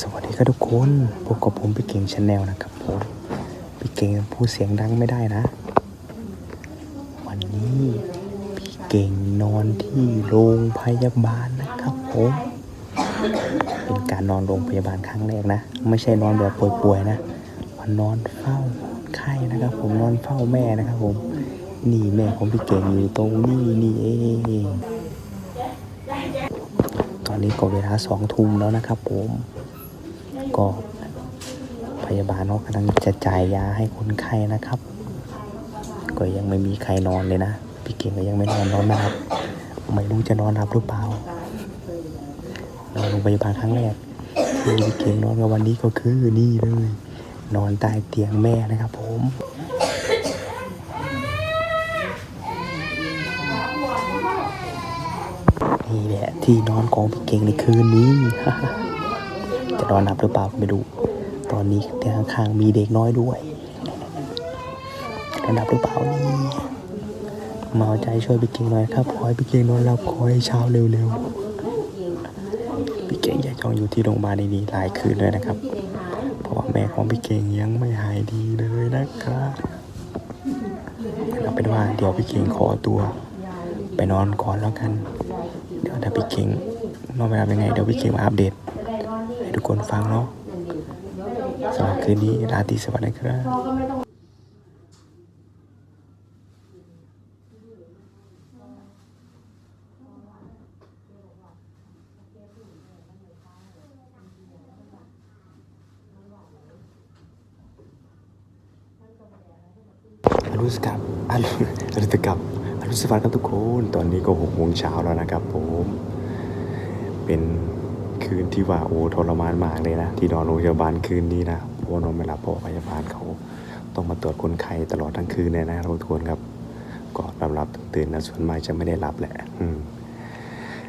สวัสดีครับทุกคนพบกับผมพี่เก่งชาแนลนะครับผมพี่เก่งพูดเสียงดังไม่ได้นะ วันนี้พี่เก่งนอนที่โรงพยาบาลนะครับผมเป็นการนอนโรงพยาบาลครั้งแรกนะ ไม่ใช่นอนแบบป่วยๆนะวันนอนเฝ้าไข้นะครับ ผมนอนเฝ้าแม่นะครับ ผม นี่แม่ของพี่เก่งอยู่ตรงนี้นี่เองตอนนี้ก็เวลาสองทุ่มแล้วนะครับผม ก็พยาบาลเขากำลังจะจ่ายยาให้คนไข้นะครับ ก็ยังไม่มีใครนอนเลยนะ พี่เก่งก็ยังไม่นอนนอนนะครับ ไม่รู้จะนอนหลับหรือเปล่านอนโรงพยาบาลครั้งแรกที่พี่เก่งนอนกับวันนี้ก็คือนี่เลย นอนใต้เตียงแม่นะครับ ผมนี่แหละที่นอนของพี่เก่งในคืนนี้ จะนอนหลับหรือเปล่าก็ไม่รู้ ตอนนี้เตียงข้างๆมีเด็กน้อยด้วยจะนอนหลับหรือเปล่านี่มาเอใจช่วยพี่เก่งหน่อยครับขอให้พี่เก่งนอนหลับขอให้เช้าเร็วๆพี่เก่งยากจองอยู่ที่โรงพยาบาลดีๆหลายคืนเลยนะครับ เพราะว่าแม่ของพี่เก่งยังไม่หายดีเลยนะครับเอาเป็นว่าเดี๋ยวพี่เก่งขอตัว ไปนอนก่อนแล้วกัน เดี๋ยวถ้าพี่เก่งนอนไม่หลับยังไงเดี๋ยวพี่เก่งมาอัปเดต ทุกคนฟังเนาะสำหรับคืนนี้ราตรีสวัสดิ์นะครับอรุณสกับอรุณอรุณสกับอรุณสวัสดิ์ครับทุกคน ตอนนี้ก็หกโมงเช้าแล้วนะครับผม เป็น คืนที่ว่าโอ้ทรมานมากเลยนะ ที่นอนโรงพยาบาลคืนนี้นะเพราะว่านอนไม่หลับเพราะพยาบาลเขาต้องมาตรวจคนไข้ตลอดทั้งคืนเลยนะทุกคนครับ ก็หลับหลับตื่นนะส่วนมากจะไม่ได้หลับแหละอืม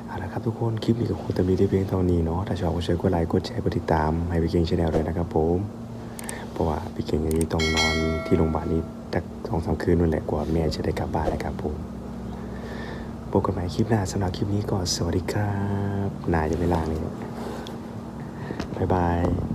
เอาละครับทุกคนคลิปนี้ก็คงจะมีที่เพียงเท่านี้เนาะถ้าชอบก็ช่วยกดไลค์กดแชร์กดติดตามให้พี่เก่งชาแนลเลยนะครับผมเพราะว่าพี่เก่งยังต้องนอนที่โรงพยาบาลนี้สักสองสามคืนนู่นแหละกว่าแม่จะได้กลับบ้านนะครับผมพบกันใหม่คลิปหน้าสำหรับคลิปนี้ก็สวัสดีครับนายจะไม่ลาเลยายบาย